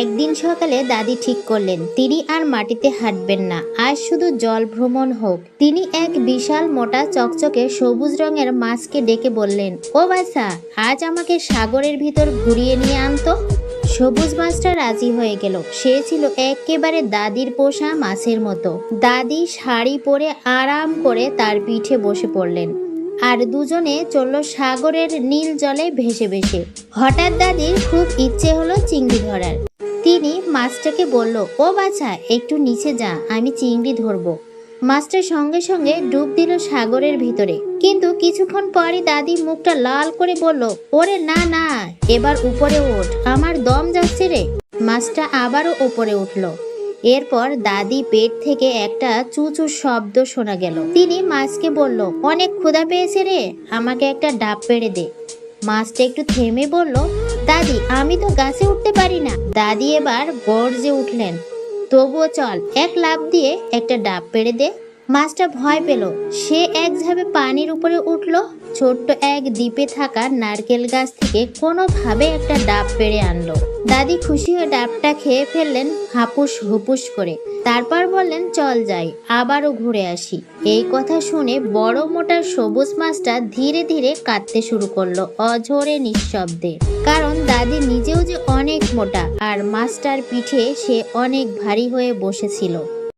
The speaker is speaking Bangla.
একদিন সকালে দাদি ঠিক করলেন, তিনি আর মাটিতে হাঁটবেন না, আজ শুধু জল ভ্রমণ হোক। তিনি এক বিশাল মোটা চকচকে সবুজ রঙের মাছকে ডেকে বললেন, ও বাসা আজ আমাকে সাগরের ভিতর ঘুরিয়ে নিয়ে আনতো? সবুজ মাছটা রাজি হয়ে গেল। সে ছিল একেবারে দাদির পোষা মাছের মতো। দাদি শাড়ি পরে আরাম করে তার পিঠে বসে পড়লেন। আর দুজনে চলল সাগরের নীল জলে ভেসে ভেসে। হঠাৎ দাদির খুব ইচ্ছে হলো চিংড়ি ধরার। মাছটাকে বলল, ও বাছা, একটু নিচে যা, আমি চিংড়ি ধরবো। মাছটা সঙ্গে সঙ্গে ডুব দিল সাগরের ভিতরে। কিন্তু কিছুক্ষণ পরে দাদি মুখটা লাল করে বলল, ওরে না না, এবার উপরে ওঠ, আমার দম যাচ্ছে রে। মাছটা আবারও উপরে উঠল। এরপর দাদি পেট থেকে একটা চুচু শব্দ শোনা গেল। তিনি মাছকে বলল, অনেক ক্ষুধা পেয়েছে রে, আমাকে একটা ডাব পেড়ে দে। মাছটা একটু থেমে বলল, দাদি, আমি তো গাছে উঠতে পারি না। দাদি এবার গর্জে উঠলেন, তবুও চল, এক লাভ দিয়ে একটা ডাব পেড়ে দে। মাছটা ভয় পেল। সে এক ঝাবে পানির উপরে উঠল। ছোট্ট এক দ্বীপে থাকা নারকেল গাছ থেকে কোনোভাবে একটা ডাব পেড়ে আনলো। দাদি খুশি হয়ে ডাবটা খেয়ে ফেললেন হাপুস হুপুস করে। তারপর বললেন, চল যাই, আবারও ঘুরে আসি। এই কথা শুনে বড় মোটা সবুজ মাছটা ধীরে ধীরে কাঁদতে শুরু করল অঝোরে নিঃশব্দে। কারণ দাদি নিজেও যে অনেক মোটা, আর মাছটার পিঠে সে অনেক ভারী হয়ে বসেছিল।